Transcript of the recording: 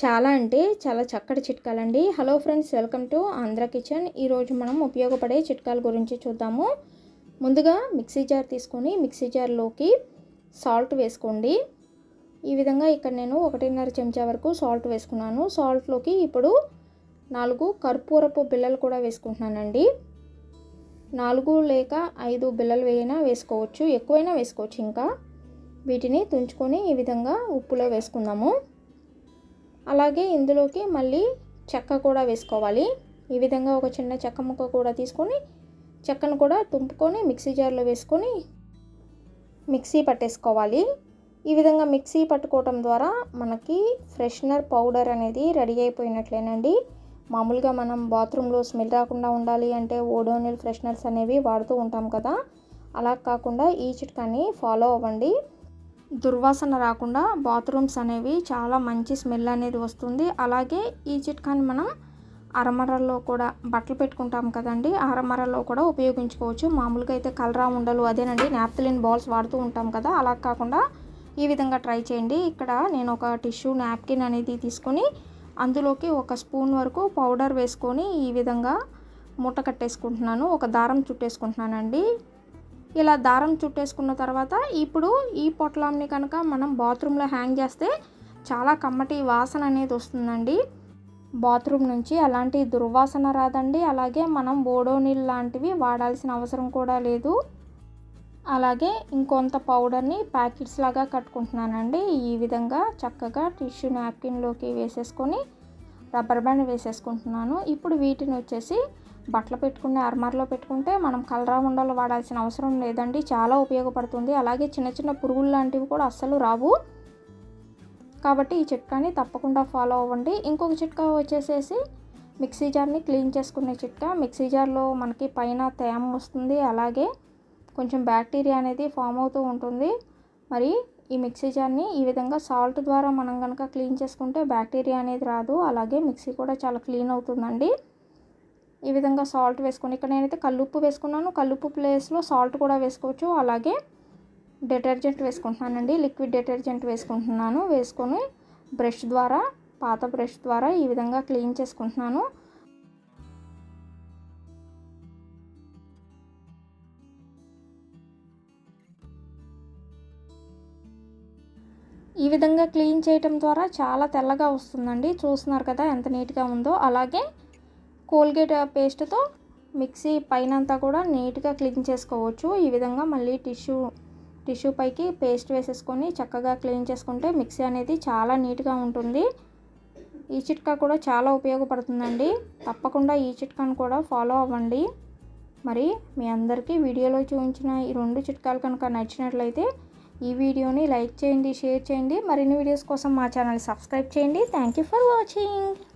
చాలా అంటే చాలా చక్కటి చిట్కాలండి. Hello friends welcome to Andhra kitchen ఈరోజు మనం ఉపయోగపడే చిట్కాల గురించి చూద్దాము. ముందుగా మిక్సీ జార్ తీసుకొని మిక్సీ జార్లోకి సాల్ట్ వేసుకోండి. ఈ విధంగా ఇక్కడ నేను ఒకటిన్నర చెంచా వరకు సాల్ట్ వేసుకున్నాను. సాల్ట్లోకి ఇప్పుడు నాలుగు కర్పూరపు బిళ్ళలు కూడా వేసుకుంటున్నానండి. నాలుగు లేక ఐదు బిళ్ళలు వేయినా వేసుకోవచ్చు. ఎక్కువైనా వేసుకోవచ్చు ఇంకా. వీటిని తుంచుకొని ఈ విధంగా ఉప్పులో వేసుకుందాము. అలాగే ఇందులోకి మళ్ళీ చెక్క కూడా వేసుకోవాలి. ఈ విధంగా ఒక చిన్న చెక్క ముక్క కూడా తీసుకొని చెక్కను కూడా తుంపుకొని మిక్సీ జార్లో వేసుకొని మిక్సీ పట్టేసుకోవాలి. ఈ విధంగా మిక్సీ పట్టుకోవటం ద్వారా మనకి ఫ్రెషనర్ పౌడర్ అనేది రెడీ అయిపోయినట్లేనండి. మామూలుగా మనం బాత్రూంలో స్మెల్ రాకుండా ఉండాలి అంటే ఓడోనిల్ ఫ్రెషనర్స్ అనేవి వాడుతూ ఉంటాం కదా. అలా కాకుండా ఈ చిట్కాని ఫాలో అవ్వండి. దుర్వాసన రాకుండా బాత్రూమ్స్ అనేవి చాలా మంచి స్మెల్ అనేది వస్తుంది. అలాగే ఈ చిట్కాని మనం అరమరల్లో కూడా బట్టలు పెట్టుకుంటాం కదండి అరమరల్లో కూడా ఉపయోగించుకోవచ్చు. మామూలుగా అయితే కలరా ఉండలు అదేనండి నాప్థలిన్ బాల్స్ వాడుతూ ఉంటాం కదా అలా కాకుండా ఈ విధంగా ట్రై చేయండి. ఇక్కడ నేను ఒక టిష్యూ నాప్కిన్ అనేది తీసుకొని అందులోకి ఒక స్పూన్ వరకు పౌడర్ వేసుకొని ఈ విధంగా మూట కట్టేసుకుంటున్నాను. ఒక దారం చుట్టేసుకుంటున్నానండి. ఇలా దారం చుట్టేసుకున్న తర్వాత ఇప్పుడు ఈ పొట్లాంని కనుక మనం బాత్రూంలో హ్యాంగ్ చేస్తే చాలా కమ్మటి వాసన అనేది వస్తుందండి. బాత్రూమ్ నుంచి అలాంటి దుర్వాసన రాదండి. అలాగే మనం బోడోనిల్ లాంటివి వాడాల్సిన అవసరం కూడా లేదు. అలాగే ఇంకొంత పౌడర్ని ప్యాకెట్స్ లాగా కట్టుకుంటున్నానండి. ఈ విధంగా చక్కగా టిష్యూ నాప్కిన్లోకి వేసేసుకొని రబ్బర్ బ్యాండ్ వేసేసుకుంటున్నాను. ఇప్పుడు వీటిని వచ్చేసి బట్టలు పెట్టుకునే అర్మార్లో పెట్టుకుంటే మనం కలరా ఉండలు వాడాల్సిన అవసరం లేదండి. చాలా ఉపయోగపడుతుంది. అలాగే చిన్న చిన్న పురుగులు లాంటివి కూడా అస్సలు రావు. కాబట్టి ఈ చిట్కాని తప్పకుండా ఫాలో అవ్వండి. ఇంకొక చిట్కా వచ్చేసేసి మిక్సీ జార్ని క్లీన్ చేసుకునే చిట్కా. మిక్సీ జార్లో మనకి పైన తేమ వస్తుంది. అలాగే కొంచెం బ్యాక్టీరియా అనేది ఫామ్ అవుతూ ఉంటుంది. మరి ఈ మిక్సీ జార్ని ఈ విధంగా సాల్ట్ ద్వారా మనం కనుక క్లీన్ చేసుకుంటే బ్యాక్టీరియా అనేది రాదు. అలాగే మిక్సీ కూడా చాలా క్లీన్ అవుతుందండి. ఈ విధంగా సాల్ట్ వేసుకొని ఇక్కడ నేనైతే కల్లుప్పు వేసుకున్నాను. కల్లుప్పు ప్లేస్లో సాల్ట్ కూడా వేసుకోవచ్చు. అలాగే డిటర్జెంట్ వేసుకుంటున్నానండి. లిక్విడ్ డిటర్జెంట్ వేసుకుంటున్నాను. వేసుకొని బ్రష్ ద్వారా పాత బ్రష్ ద్వారా ఈ విధంగా క్లీన్ చేసుకుంటున్నాను. ఈ విధంగా క్లీన్ చేయటం ద్వారా చాలా తెల్లగా వస్తుందండి. చూస్తున్నారు కదా ఎంత నీట్గా ఉందో. అలాగే కోల్గేట్ పేస్ట్తో మిక్సీ పైన అంతా కూడా నీట్గా క్లీన్ చేసుకోవచ్చు. ఈ విధంగా మళ్ళీ టిష్యూ టిష్యూ పైకి పేస్ట్ వేసేసుకొని చక్కగా క్లీన్ చేసుకుంటే మిక్సీ అనేది చాలా నీట్గా ఉంటుంది. ఈ చిట్కా కూడా చాలా ఉపయోగపడుతుందండి. తప్పకుండా ఈ చిట్కాను కూడా ఫాలో అవ్వండి. మరి మీ అందరికీ వీడియోలో చూపించిన ఈ రెండు చిట్కాలు కనుక నచ్చినట్లయితే ఈ వీడియోని లైక్ చేయండి షేర్ చేయండి. మరిన్ని వీడియోస్ కోసం మా ఛానల్ సబ్స్క్రైబ్ చేయండి. Thank you for watching.